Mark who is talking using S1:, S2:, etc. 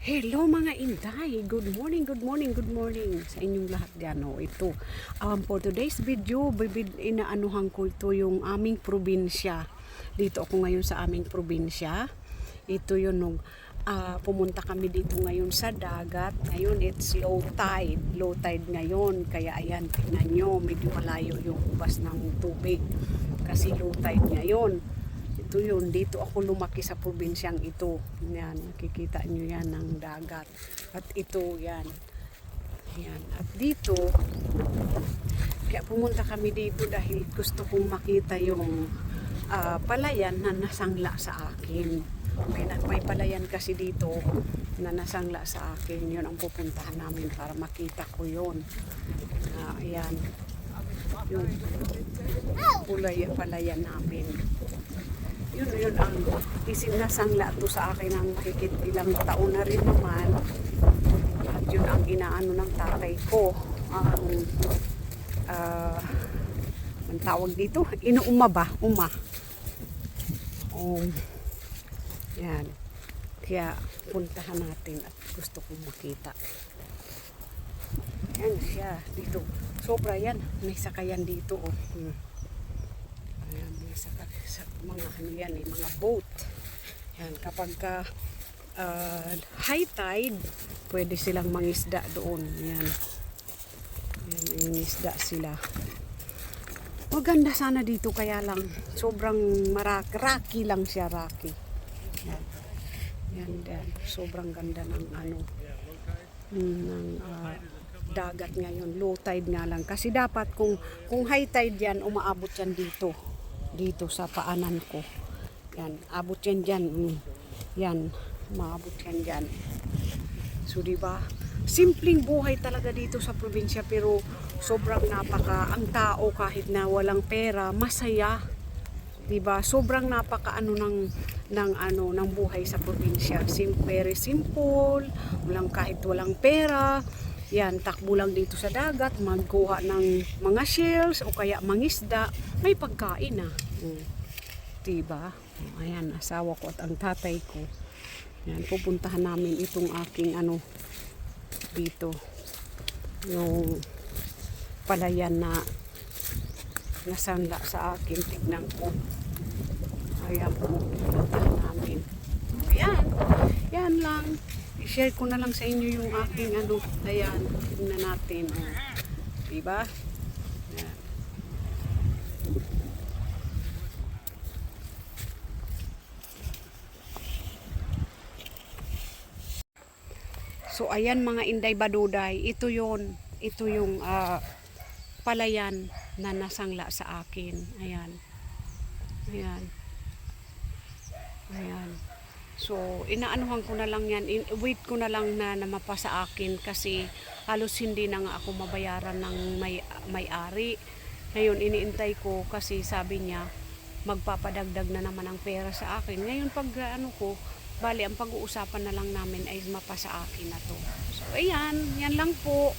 S1: Hello mga Inday! Good morning, good morning, good morning sa inyong lahat dyan. Oh, ito. Um, for today's video, bibid, inaanuhan ko ito yung aming probinsya. Dito ako ngayon sa aming probinsya. Ito yun nung ah, pumunta kami dito ngayon sa dagat. Ngayon it's low tide. Low tide ngayon. Kaya ayan, tingnan nyo, medyo malayo yung ubas ng tubig. Kasi low tide ngayon ito yun, dito ako lumaki sa probinsyang ito. Yan, nakikita nyo yan ng dagat. At ito, yan. Yan. At dito, kaya pumunta kami dito dahil gusto kong makita yung ah, palayan na nasangla sa akin. May, may palayan kasi dito na nasangla sa akin. Yun ang pupuntahan namin para makita ko yun. Ah, ayan. Yung kulay palayan namin yun yun ang isinasangla to sa akin ng higit ilang taon na rin naman. At yun ang inaano ng tatay ko. Ang ah ang tawag dito? Inuuma ba uma. Um, yan. Kaya puntahan natin at gusto kong makita. Yan siya dito. Sobra yan. May sakayan dito oh. Hmm. Saka, sa mga ano yan eh, mga boat. Yan, kapag ka ah, high tide, pwede silang mangisda doon. Yan. Yan, mangisda sila. Maganda sana dito kaya lang sobrang marak rocky lang siya rocky. Yan. Yan din. Sobrang ganda ng ano ng ah, dagat ngayon. Low tide nga lang. Kasi dapat kung kung high tide yan, umaabot yan dito. Dito sa paanan ko. Yan. Abot yan dyan. Mm. Yan. Maabot yan dyan. So, di ba? Simpleng buhay talaga dito sa probinsya pero sobrang napaka ang tao kahit na walang pera, masaya. 'Di ba? Sobrang napaka ano ng ng ano ng buhay sa probinsya. Sim very simple, walang kahit walang pera. Yan, takbo lang dito sa dagat, magkuha ng mga shells o kaya mangisda, may pagkain na. Mm. Diba? Ayan, asawa ko at ang tatay ko. Yan, pupuntahan namin itong aking ano dito. Yung palayan na nasanla sa akin. Tignan ko. Ayan, pupuntahan namin. Ayan, yan lang. I-share ko na lang sa inyo yung aking ano. Ayan, tignan natin. Oh. Diba? Ayan. So ayan mga Inday Baduday, ito yon, ito yung ah, palayan na nasangla sa akin. Ayan. Ayan. Ayan. So inaanuhan ko na lang yan, in, wait ko na lang na, na mapa akin kasi halos hindi na nga ako mabayaran ng may may-ari. Ngayon iniintay ko kasi sabi niya magpapadagdag na naman ang pera sa akin. Ngayon pag ano ko, bali ang pag-uusapan na lang namin ay mapa sa akin na to. So ayan, yan lang po.